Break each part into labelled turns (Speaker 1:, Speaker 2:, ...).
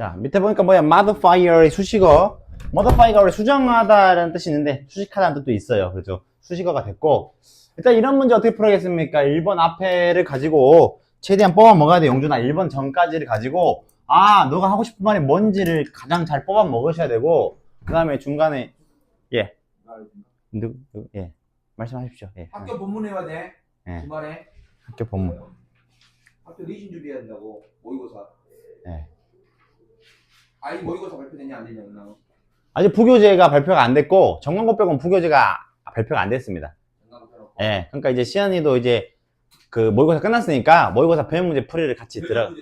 Speaker 1: 자, 밑에 보니까 뭐야? modifier의 수식어. modifier가 원래 수정하다라는 뜻이 있는데, 수식하다는 뜻도 있어요. 그래서 수식어가 됐고, 일단 이런 문제 어떻게 풀어야겠습니까? 1번 앞에를 가지고, 최대한 뽑아 먹어야 돼, 용준아. 1번 전까지를 가지고, 아, 너가 하고 싶은 말이 뭔지를 가장 잘 뽑아 먹으셔야 되고, 그 다음에 중간에, 예, 누, 누, 예, 말씀하십시오. 예.
Speaker 2: 학교 본문 해야 돼.
Speaker 1: 예.
Speaker 2: 주말에
Speaker 1: 학교 본문.
Speaker 2: 학교 리신 준비해야 된다고 모의고사.
Speaker 1: 예.
Speaker 2: 아니 모의고사 발표되냐 안 되냐 나
Speaker 1: 아직 부교재가 발표가 안 됐고, 전광고 빼고는 부교재가 발표가 안 됐습니다. 예, 그러니까 이제 시연이도 이제 그 모의고사 끝났으니까 모의고사 배운 문제 풀이를 같이 들어. 어.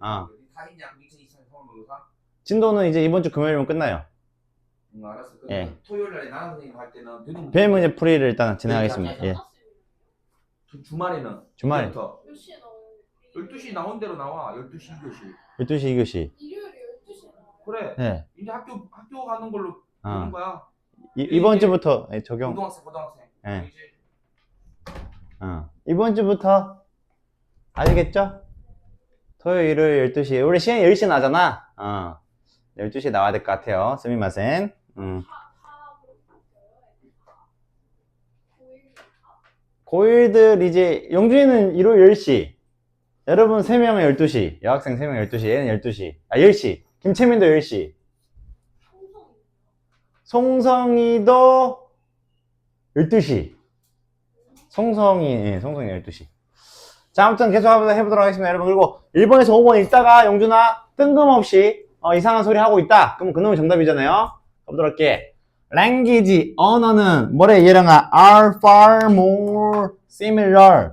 Speaker 2: 다 했냐? 2023 서울 모의고사?
Speaker 1: 진도는 이제 이번 주 금요일이면 끝나요.
Speaker 2: 응 알았어. 그
Speaker 1: 예.
Speaker 2: 토요일 날에 나랑 선생님 할 때는
Speaker 1: 배운 문제 풀이를 일단 진행하겠습니다. 예,
Speaker 2: 주, 주말에는
Speaker 1: 주말에
Speaker 2: 부터
Speaker 3: 몇 시에 나오는
Speaker 2: 12시 나온 대로 나와. 12시 2교시.
Speaker 1: 12시 2교시.
Speaker 3: 일요일에 12시에 나와
Speaker 2: 그래.
Speaker 1: 예,
Speaker 2: 이제 학교 학교 가는 걸로
Speaker 1: 어.
Speaker 2: 되는 거야.
Speaker 1: 이, 이번 주부터 예, 적용.
Speaker 2: 고등학생 고등학생.
Speaker 1: 예.
Speaker 2: 이제
Speaker 1: 어. 이번 주부터 아시겠죠? 토요일, 일요일 12시. 원래 시간이 10시 나잖아. 어. 12시에 나와야 될 것 같아요. 스미마센. 음. 고1들 이제 영준이는 일요일 10시 여러분 3명은 12시 여학생 3명 12시 얘는 12시 아 10시 김채민도 10시. 송성이도 12시. 송성이 예, 송성이 12시. 자 아무튼 계속 해보도록 하겠습니다 여러분. 그리고 1번에서 5번 읽다가 영준아 뜬금없이 어, 이상한 소리 하고 있다. 그럼 그놈이 정답이잖아요. 가보도록 할게. Language 언어는 뭐래 얘랑아? Are far more similar.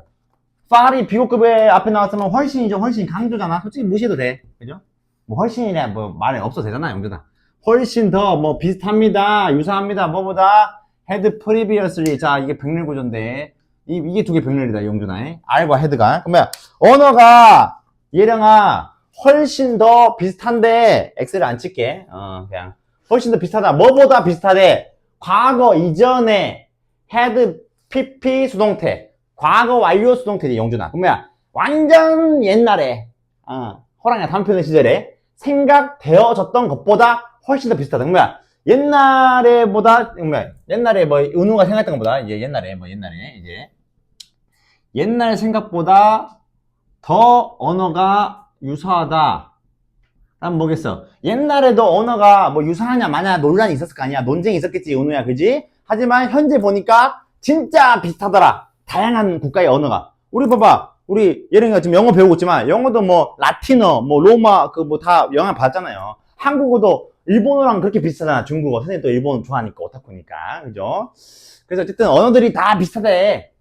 Speaker 1: Far이 비교급의 앞에 나왔으면 훨씬이죠. 훨씬 강조잖아. 솔직히 무시해도 돼. 그죠 뭐 훨씬이래 뭐 말에 없어도 되잖아 영준아 훨씬 더 뭐 비슷합니다 유사합니다 뭐보다 had previously 자 이게 백렬 구조인데 이, 이게 두 개 백렬이다 영준아 R과 head가 그러면 언어가 얘랑아 훨씬 더 비슷한데 X를 안 칠게 어 그냥 훨씬 더 비슷하다. 뭐보다 비슷하대? 과거 이전에 had PP 수동태. 과거 완료 수동태지, 영준아. 그러면 완전 옛날에, 어, 호랑이 단편의 시절에 생각되어졌던 것보다 훨씬 더 비슷하다. 그러면 옛날에보다, 그러면 옛날에 뭐, 은우가 생각했던 것보다, 이제 옛날에, 뭐, 옛날에, 이제, 옛날 생각보다 더 언어가 유사하다. 그럼 뭐겠어? 옛날에도 언어가 뭐 유사하냐 마냐 논란이 있었을 거 아니야. 논쟁이 있었겠지, 은우야. 그지? 하지만 현재 보니까 진짜 비슷하더라. 다양한 국가의 언어가. 우리 봐봐. 우리 예령이가 지금 영어 배우고 있지만 영어도 뭐 라틴어, 뭐 로마 그 뭐 다 영화 봤잖아요. 한국어도 일본어랑 그렇게 비슷하잖아. 중국어. 선생님 또 일본 좋아하니까 오타쿠니까. 그죠? 그래서 어쨌든 언어들이 다 비슷하대.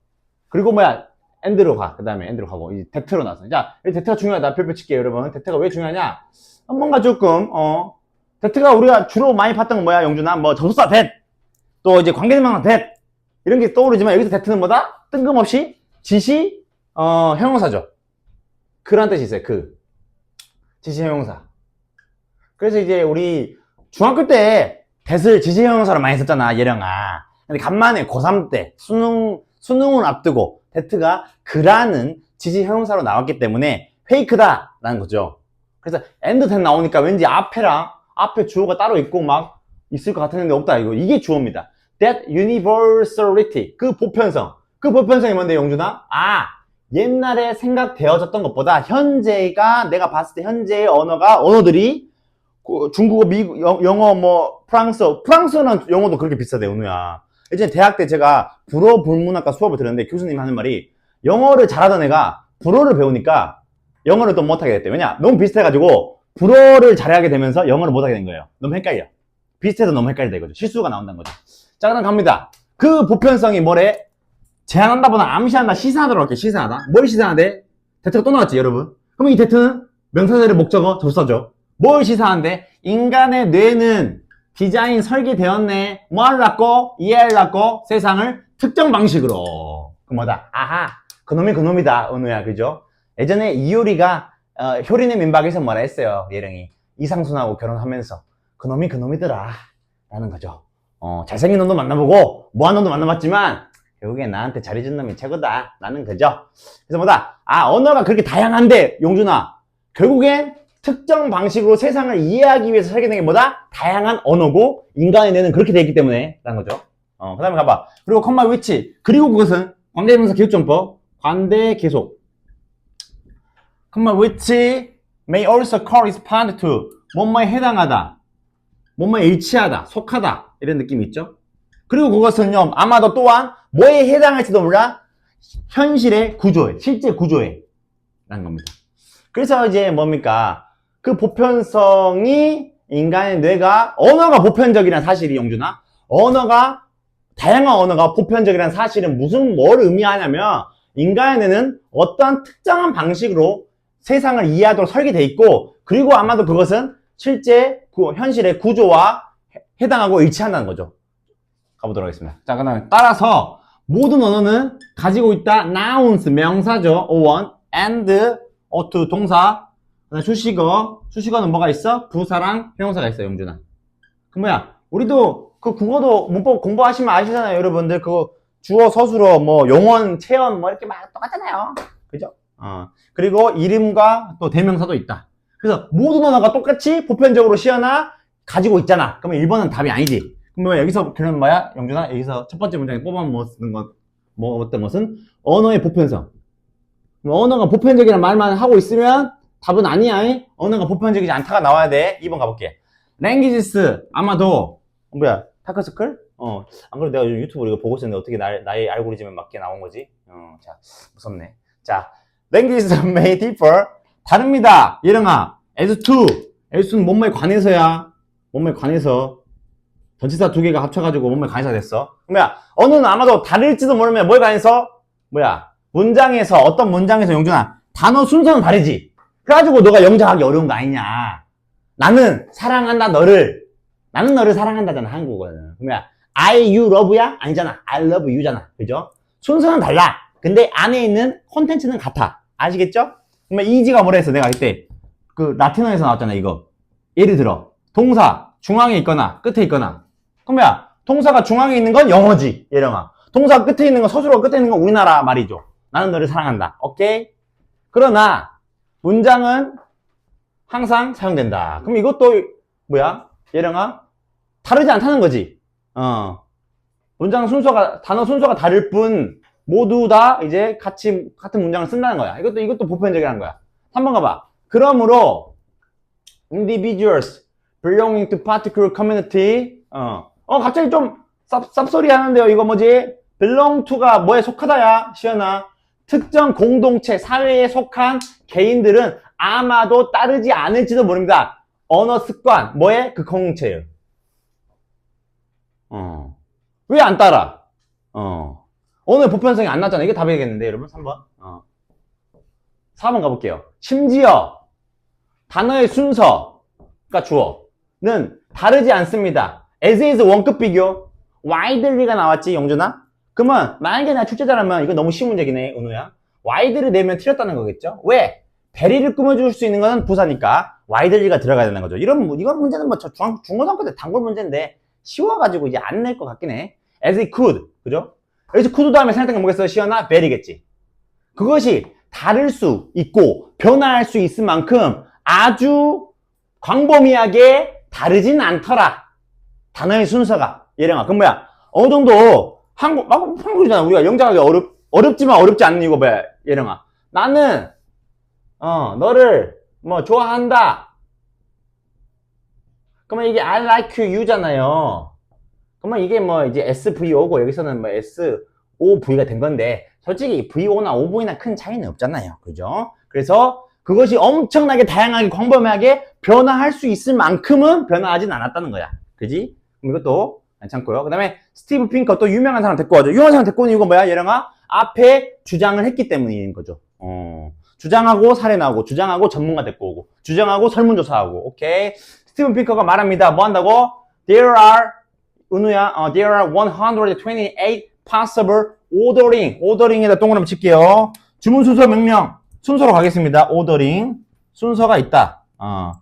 Speaker 1: 그리고 뭐야? 엔드로 가. 그 다음에 엔드로 가고 이제 대트로 나서. 자, 이 대트가 중요하다. 별표 칠게요, 여러분. 대트가 왜 중요하냐? 뭔가 조금 어 대트가 우리가 주로 많이 봤던 건 뭐야 영준아 뭐 접속사 대 또 이제 관계대명사 대 이런 게 떠오르지만 여기서 대트는 뭐다 뜬금없이 지시 어 형용사죠. 그란 뜻이 있어요 그. 지시 형용사. 그래서 이제 우리 중학교 때 대을 지시 형용사로 많이 썼잖아 예령아. 근데 간만에 고3 때 수능 수능을 앞두고 대트가 그라는 지시 형용사로 나왔기 때문에 페이크다 라는 거죠. 그래서 엔드 텐 나오니까 왠지 앞에랑 앞에 주어가 따로 있고 막 있을 것 같았는데 없다 이거. 이게 주어입니다. That universality. 그 보편성. 그 보편성이 뭔데 영준아? 아 옛날에 생각되어졌던 것보다 현재가 내가 봤을 때 현재의 언어가 언어들이 그 중국어, 미국, 영- 영어, 뭐 프랑스어 프랑스어는 영어도 그렇게 비슷하대 은우야. 예전에 대학 때 제가 불어 불문학과 수업을 들었는데 교수님 하는 말이 영어를 잘하던 애가 불어를 배우니까 영어를 또 못하게 됐대. 왜냐? 너무 비슷해가지고 불어를 잘하게 되면서 영어를 못하게 된 거예요. 너무 헷갈려. 비슷해서 너무 헷갈리다 이거죠. 실수가 나온다는 거죠. 자, 그럼 갑니다. 그 보편성이 뭐래? 제한한다 보다 암시한다, 시사하도록 할게요. 시사하다. 뭘 시사하는데? 대트가 또 나왔지, 여러분? 그럼 이 대트는 명사절의 목적어, 접사죠. 뭘 시사하는데? 인간의 뇌는 디자인 설계되었네. 뭐 하려고? 이해하려고? 세상을 특정 방식으로. 그 뭐다? 아하. 그놈이 그놈이다, 은우야. 그죠? 예전에 이효리가 어, 효린의 민박에서 뭐라 했어요 예령이 이상순하고 결혼하면서 그놈이 그놈이더라 라는 거죠 어, 잘생긴 놈도 만나보고 뭐한 놈도 만나봤지만 결국엔 나한테 잘해준 놈이 최고다 라는 거죠 그래서 뭐다 아 언어가 그렇게 다양한데 용준아 결국엔 특정 방식으로 세상을 이해하기 위해서 설계된 게 뭐다? 다양한 언어고 인간의 뇌는 그렇게 되어 있기 때문에 라는 거죠. 어, 그 다음에 가봐. 그리고 컴마 위치. 그리고 그것은 관계대명사 기억정법. 관대 계속. 컴마 위치 may also correspond to 뭐뭐에 해당하다. 뭐뭐에 일치하다. 속하다. 이런 느낌이 있죠. 그리고 그것은요, 아마도 또한 뭐에 해당할지도 몰라. 현실의 구조에, 실제 구조에. 라는 겁니다. 그래서 이제 뭡니까? 그 보편성이 인간의 뇌가 언어가 보편적이라는 사실이 영준아 언어가 다양한 언어가 보편적이라는 사실은 무슨 뭘 의미하냐면 인간의 뇌는 어떠한 특정한 방식으로 세상을 이해하도록 설계돼 있고 그리고 아마도 그것은 실제 그 현실의 구조와 해- 해당하고 일치한다는 거죠. 가보도록 하겠습니다. 자, 그 다음에 따라서 모든 언어는 가지고 있다. nouns 명사죠. 어원 and 어투 동사. 그다음에 수식어. 수식어는 뭐가 있어? 부사랑 형용사가 있어 영준아. 그 뭐야? 우리도 그 국어도 문법 공부하시면 아시잖아요 여러분들. 그거 주어 서술어 뭐 용언 체언 뭐 이렇게 막 똑같잖아요. 그죠? 어. 그리고 이름과 또 대명사도 있다. 그래서 모든 언어가 똑같이 보편적으로 시어나 가지고 있잖아. 그러면 1번은 답이 아니지 뭐야 여기서 그러면 뭐야 영준아 여기서 첫 번째 문장에 뽑아 먹는 것 뭐 어떤 것은 언어의 보편성 뭐 언어가 보편적이라는 말만 하고 있으면 답은 아니야. 이? 언어가 보편적이지 않다가 나와야 돼. 2번 가볼게. languages 아마도 어, 뭐야 타크스클? 어, 안 그래도 내가 요즘 유튜브 이거 보고 있었는데 어떻게 나, 나의 알고리즘에 맞게 나온 거지? 어, 자, 무섭네. 자, languages may differ 다릅니다. 예령아, as to as to는 뭔뭐에 관해서야. 뭔뭐에 관해서 전치사 두 개가 합쳐가지고 뭔뭐에 관해서 됐어. 뭐야, 언어는 아마도 다를지도 모르면 뭐에 관해서? 뭐야, 문장에서 어떤 문장에서 영준아 단어 순서는 다르지. 그래가지고 너가 영작하기 어려운 거 아니냐. 나는 사랑한다 너를. 나는 너를 사랑한다잖아 한국어는. 그러면 I you love야 아니잖아. I love you잖아. 그죠? 순서는 달라. 근데 안에 있는 콘텐츠는 같아. 아시겠죠? 그러면 이지가 뭐라 했어? 내가 그때 그 라틴어에서 나왔잖아 이거. 예를 들어 동사 중앙에 있거나 끝에 있거나. 그러면 동사가 중앙에 있는 건 영어지. 예령아. 동사 끝에 있는 건 서술어 끝에 있는 건 우리나라 말이죠. 나는 너를 사랑한다. 오케이? 그러나 문장은 항상 사용된다. 그럼 이것도 뭐야? 예령아 다르지 않다는 거지. 어. 문장 순서가 단어 순서가 다를 뿐 모두 다 이제 같이 같은 문장을 쓴다는 거야. 이것도 이것도 보편적이라는 거야. 3번 가봐. 그러므로 individuals belonging to particular community 어, 어 갑자기 좀 쌉, 쌉소리 하는데요. 이거 뭐지? belong to가 뭐에 속하다야? 시연아. 특정 공동체, 사회에 속한 개인들은 아마도 따르지 않을지도 모릅니다. 언어 습관, 뭐에? 그 공동체예요. 어. 왜 안 따라? 어. 오늘 보편성이 안 났잖아. 이게 답이겠는데, 여러분? 3번. 어. 4번 가볼게요. 심지어, 단어의 순서가 주어는 다르지 않습니다. As is 원급 비교. widely가 나왔지, 영준아? 그러면 만약에 나 출제자라면 이거 너무 쉬운 문제긴 해, 은우야. wide를 내면 틀렸다는 거겠죠? 왜? 대리를 꾸며줄 수 있는 거는 부사니까 widely가 들어가야 되는 거죠. 이런 무- 이런 문제는 뭐저 중, 중고등학교 때 단골 문제인데 쉬워가지고 이제 안 낼 것 같긴 해. as it could, 그죠? as could 다음에 생각된 게 뭐겠어? 시어나 베리겠지. 그것이 다를 수 있고 변화할 수 있을 만큼 아주 광범위하게 다르진 않더라. 단어의 순서가. 예령아. 그럼 뭐야? 어느 정도 한국, 막 한국이잖아. 우리가 영작하기 어렵, 어렵지만 어렵지 않은 이유가 뭐야? 예령아. 나는, 어, 너를, 뭐, 좋아한다. 그러면 이게 I like you잖아요. 그러면 이게 뭐, 이제 SVO고, 여기서는 뭐, SOV가 된 건데, 솔직히 VO나 OV나 큰 차이는 없잖아요. 그죠? 그래서 그것이 엄청나게 다양하게 광범위하게 변화할 수 있을 만큼은 변화하진 않았다는 거야. 그지? 그럼 이것도 괜찮고요. 그 다음에 스티브 핑커 또 유명한 사람 데리고 와죠. 유명한 사람 데리고 온 이유가 뭐야? 예령아? 앞에 주장을 했기 때문인 거죠. 어. 주장하고 사례 나오고, 주장하고 전문가 데리고 오고, 주장하고 설문조사하고, 오케이. 스티븐 핑커가 말합니다. 뭐 한다고? There are, 은우야, 어, there are 128 possible ordering. ordering에다 동그라미 칠게요. 주문 순서 명령. 순서로 가겠습니다. ordering. 순서가 있다. 어,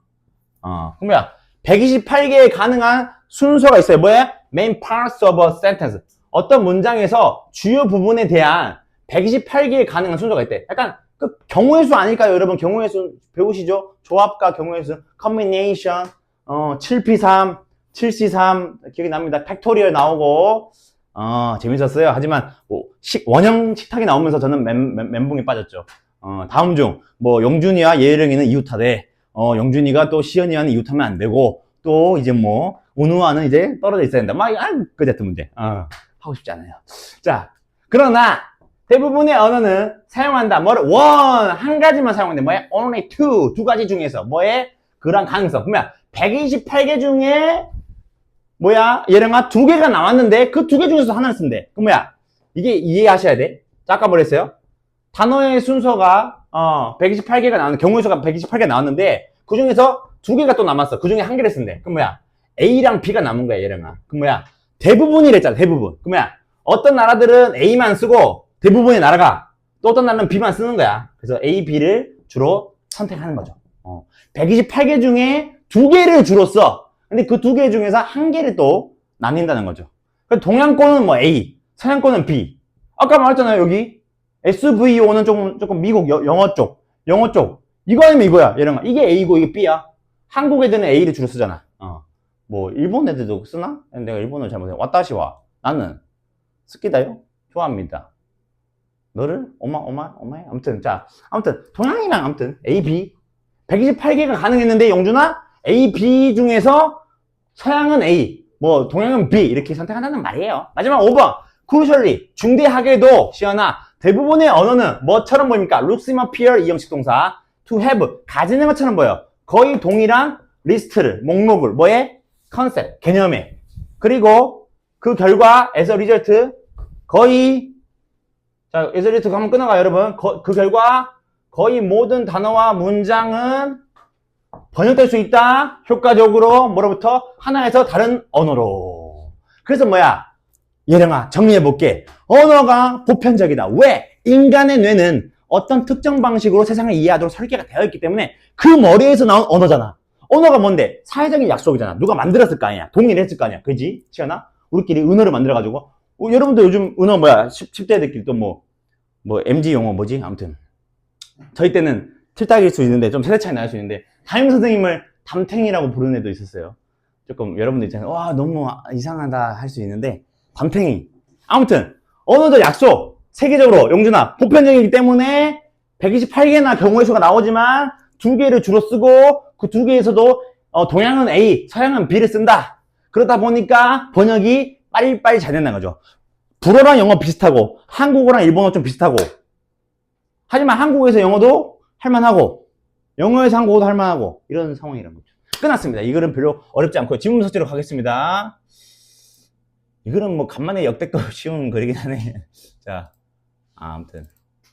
Speaker 1: 어. 그럼 뭐야? 128개의 가능한 순서가 있어요. 뭐야? main parts of a sentence. 어떤 문장에서 주요 부분에 대한 128개의 가능한 순서가 있대. 약간 그 경우의 수 아닐까요? 여러분 경우의 수 배우시죠? 조합과 경우의 수, combination, 어, 7P3, 7C3 기억이 납니다. 팩토리얼 나오고 어, 재밌었어요. 하지만 뭐 식, 원형 식탁이 나오면서 저는 멘, 멘, 멘붕에 빠졌죠. 어, 다음 중 뭐 영준이와 예령이는 이웃하되 어, 영준이가 또 시연이와는 이웃하면 안 되고 또 이제 뭐 은우와는 이제 떨어져 있어야 된다. 막 아, 그 같은 문제. 어, 하고 싶지 않아요. 자, 그러나 대부분의 언어는 사용한다. 뭐를 원, 한 가지만 사용한다. 뭐야? only two, 두 가지 중에서 뭐에? 그런 가능성. 그러면 128개 중에 뭐야? 예령아 두 개가 나왔는데 그 두 개 중에서 하나를 쓴대. 그럼 뭐야? 이게 이해하셔야 돼. 자, 아까 뭐랬어요? 단어의 순서가 어 128개가 나왔는데 경우의 수가 128개 나왔는데 그 중에서 두 개가 또 남았어. 그 중에 한 개를 쓴대. 그럼 뭐야? A랑 B가 남은 거야, 예령아. 그럼 뭐야? 대부분이랬잖아, 대부분. 그럼 뭐야? 어떤 나라들은 A만 쓰고 대부분의 나라가 또 어떤 나라는 B만 쓰는 거야. 그래서 A, B를 주로 선택하는 거죠. 어. 128개 중에 두 개를 주로 써. 근데 그 두 개 중에서 한 개를 또 나뉜다는 거죠. 동양권은 뭐 A, 서양권은 B. 아까 말했잖아요, 여기. SVO는 조금, 조금 미국 여- 영어 쪽. 영어 쪽. 이거 아니면 이거야, 얘랑아. 이게 A고 이게 B야. 한국 애들은 A를 주로 쓰잖아. 어. 뭐, 일본 애들도 쓰나? 내가 일본어를 잘못해. 왔다시와. 나는 스키다요? 좋아합니다. 너를? 엄마, 엄마, 엄마? 아무튼, 자. 아무튼, 동양이랑 아무튼, A, B. 128개가 가능했는데, 영준아? A, B 중에서 서양은 A, 뭐, 동양은 B. 이렇게 선택한다는 말이에요. 마지막 5번. crucially. 중대하게도, 시연아. 대부분의 언어는 뭐처럼 보입니까? looks and appear 이 형식 동사. to have. 가지는 것처럼 보여. 거의 동일한 리스트를, 목록을, 뭐에? 컨셉, 개념에. 그리고 그 결과, a result, 거의, 자, as a result 한번 끊어가, 여러분. 거- 그 결과, 거의 모든 단어와 문장은 번역될 수 있다. 효과적으로, 뭐로부터? 하나에서 다른 언어로. 그래서 뭐야? 예령아, 정리해 볼게. 언어가 보편적이다. 왜? 인간의 뇌는 어떤 특정 방식으로 세상을 이해하도록 설계가 되어 있기 때문에 그 머리에서 나온 언어잖아. 언어가 뭔데? 사회적인 약속이잖아. 누가 만들었을 거 아니야. 동의를 했을 거 아니야. 그지? 시연아? 우리끼리 은어를 만들어가지고. 어, 여러분들 요즘 은어 뭐야? 10, 대들끼리 또 뭐, 뭐, MG 용어 뭐지? 아무튼. 저희 때는 틀딱일 수 있는데, 좀 세대 차이 날 수 있는데, 담임 선생님을 담탱이라고 부르는 애도 있었어요. 조금 여러분들 있잖아요. 와, 너무 이상하다 할 수 있는데, 담탱이. 아무튼, 언어적 약속. 세계적으로, 용준아, 보편적이기 때문에 128개나 경우의 수가 나오지만 두 개를 주로 쓰고 그 두 개에서도 어, 동양은 A, 서양은 B를 쓴다. 그러다 보니까 번역이 빨리빨리 잘 된다는 거죠. 불어랑 영어 비슷하고 한국어랑 일본어 좀 비슷하고 하지만 한국에서 영어도 할만하고 영어에서 한국어도 할만하고 이런 상황이란 거죠. 끝났습니다. 이 글은 별로 어렵지 않고요. 지문 서치로 가겠습니다. 이 글은 뭐 간만에 역대급 쉬운 글이긴 하네. 자, 아, 아무튼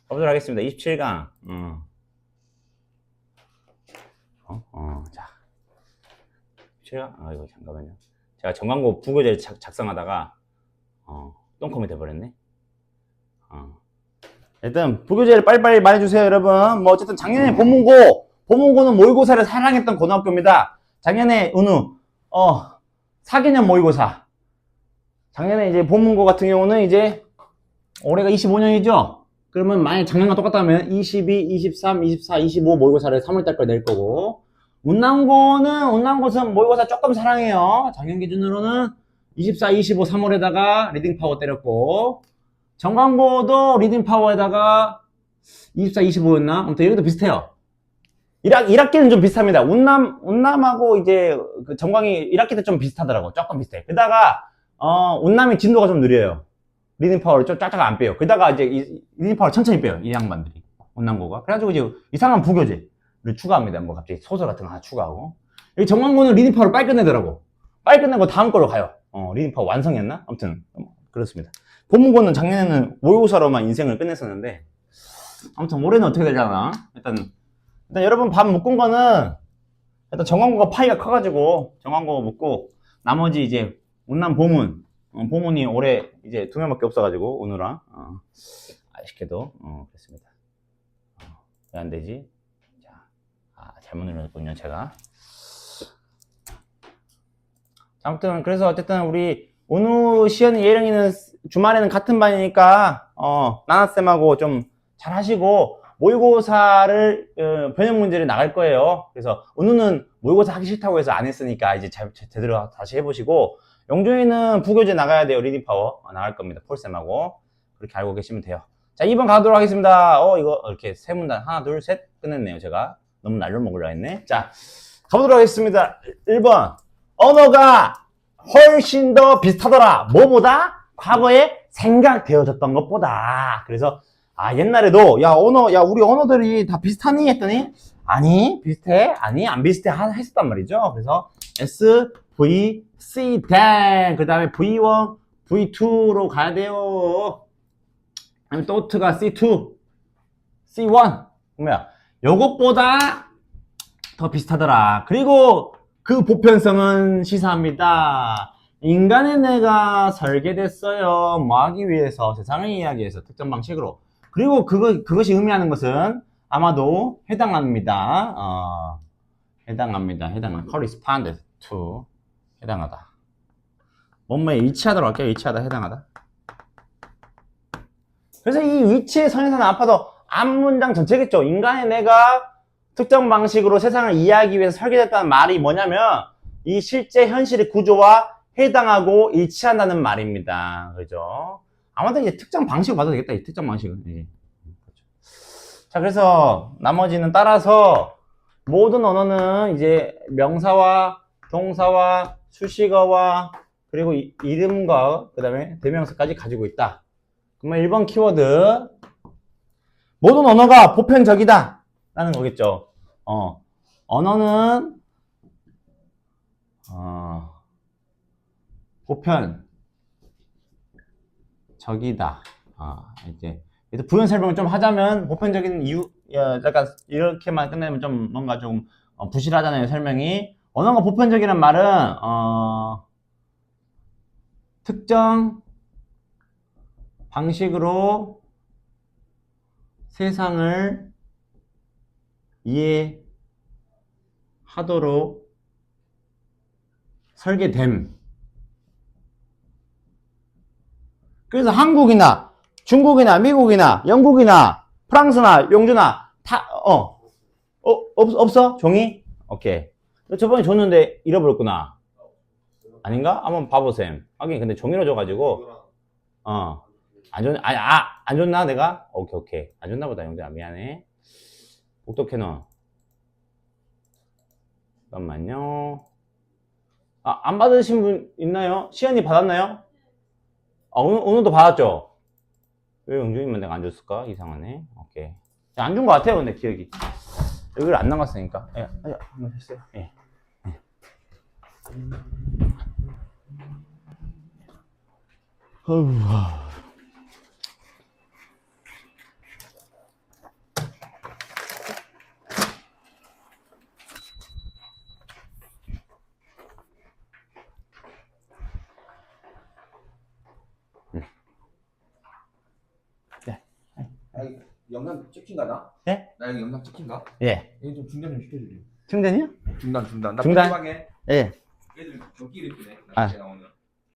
Speaker 1: 가보도록 하겠습니다. 27강. 음. 어, 어, 자. 제가, 아, 이거 잠깐만요. 제가 정광고 부교재 작, 작성하다가, 어, 똥컴이 돼버렸네. 어. 일단, 부교재를 빨리빨리 말해주세요, 여러분. 뭐, 어쨌든 작년에 본문고, 본문고는 모의고사를 사랑했던 고등학교입니다. 작년에, 은우, 어, 4개년 모의고사. 작년에 이제 본문고 같은 경우는 이제, 올해가 25년이죠? 그러면 만약 작년과 똑같다면 22, 23, 24, 25 모의고사를 3월달 걸 낼 거고 운남고는 운남고는 모의고사 조금 사랑해요. 작년 기준으로는 24, 25, 3월에다가 리딩 파워 때렸고 정광고도 리딩 파워에다가 24, 25였나? 아무튼 여기도 비슷해요. 1학, 1학기는 좀 비슷합니다. 운남, 운남하고 이제 그 정광이 1학기 때 좀 비슷하더라고. 조금 비슷해. 그다가 어, 운남이 진도가 좀 느려요. 리딩 파워를 좀 쫙쫙 안 빼요. 그러다가 이제 이, 리딩 파워를 천천히 빼요. 이 양반들이. 온난고가. 그래가지고 이제 이상한 부교재 를 추가합니다. 뭐 갑자기 소설 같은 거 하나 추가하고. 여기 리딩 파워를 빨리 끝내더라고. 빨리 끝내고 다음 걸로 가요. 어, 리딩 파워 완성했나? 아무튼, 어, 그렇습니다. 본문고는 작년에는 모의고사로만 인생을 끝냈었는데, 아무튼 올해는 어떻게 되려나? 일단, 일단 여러분 밥 묶은 거는, 일단 정광고가 파이가 커가지고, 정광고 묶고, 나머지 이제, 온남 보문, 어, 보문이 올해 이제 두 명밖에 없어가지고 오늘랑 어, 아쉽게도 어, 그렇습니다. 어, 왜안 되지? 자, 아, 잘못 눌렀군요 제가. 자, 아무튼 그래서 어쨌든 우리 오늘 시연 예령이는 주말에는 같은 반이니까 어, 나나 쌤하고 좀 잘 하시고 모의고사를 어, 변형 문제를 나갈 거예요. 그래서 은우는 모의고사 하기 싫다고 해서 안 했으니까 이제 제, 제- 제대로 다시 해보시고 영준이는 부교재 나가야 돼요. 리딩 파워 어, 나갈 겁니다. 폴 쌤하고 그렇게 알고 계시면 돼요. 자 2번 가도록 하겠습니다. 어 이거 이렇게 세 문단 하나 둘 셋 끝냈네요. 제가 너무 날로 먹으려 했네. 자 가보도록 하겠습니다. 1번 언어가 훨씬 더 비슷하더라. 뭐보다? 과거에 생각되어졌던 것보다. 그래서 아 옛날에도 야 언어 야 우리 언어들이 다 비슷하니 했더니 아니 비슷해 아니 안 비슷해 하- 했었단 말이죠. 그래서 S V C then 그 다음에 V1 V2로 가야 돼요. 아니면 또트가 C2 C1 뭐야 요것보다 더 비슷하더라. 그리고 그 보편성은 시사합니다. 인간의 뇌가 설계됐어요. 뭐 하기 위해서 세상을 이해하기 위해서 특정 방식으로. 그리고 그거, 그것이 의미하는 것은 아마도 해당합니다. 어, 해당합니다. 해당합니다. correspond to. 해당하다. 뭐뭐에 일치하도록 할게요. 일치하다, 해당하다. 그래서 이 위치의 선에서는 아파도 앞 문장 전체겠죠. 인간의 뇌가 특정 방식으로 세상을 이해하기 위해서 설계됐다는 말이 뭐냐면 이 실제 현실의 구조와 해당하고 일치한다는 말입니다. 그죠? 아마도 이제 특정 방식으로 봐도 되겠다. 이 특정 방식은. 예. 그렇죠. 자, 그래서 나머지는 따라서 모든 언어는 이제 명사와 동사와 수식어와 그리고 이- 이름과 그 다음에 대명사까지 가지고 있다. 그러면 1번 키워드 모든 언어가 보편적이다 라는 거겠죠. 어, 언어는 어, 보편 적이다. 아, 이제 그래서 부연 설명을 좀 하자면 보편적인 이유 야, 약간 이렇게만 끝내면 좀 뭔가 좀 어, 부실하잖아요 설명이 언어가 보편적이란 말은 어, 특정 방식으로 세상을 이해하도록 설계됨. 그래서 한국이나 중국이나 미국이나 영국이나 프랑스나 용주나 다, 어, 어, 없, 없어? 종이? 오케이. 너 저번에 줬는데 잃어버렸구나. 아닌가? 한번 봐보셈. 하긴 근데 종이로 줘가지고, 어. 안 줬, 아, 아, 안 줬나, 내가? 오케이, 오케이. 안 줬나 보다, 영재야. 미안해. 복독해 놔. 잠깐만요. 아, 안 받으신 분 있나요? 시연이 받았나요? 아, 오늘, 오늘도 받았죠? 왜 영준이만 내가 안 줬을까? 이상하네. 오케이. 안 준 것 같아요, 근데 기억이. 여기를 안 나갔으니까. 예, 아, 한번 했어요. 예. 예.
Speaker 2: 아니, 영상 찍힌가 나?
Speaker 1: 네?
Speaker 2: 나 여기 영상 찍힌가?
Speaker 1: 예.
Speaker 2: 여기 좀 중단 좀 시켜주세요.
Speaker 1: 충전이요?
Speaker 2: 중단 중단. 나
Speaker 1: 중단?
Speaker 2: 궁금하게.
Speaker 1: 예.
Speaker 2: 얘들 몇 끼를 뜨네.
Speaker 1: 아.
Speaker 2: 나 오늘.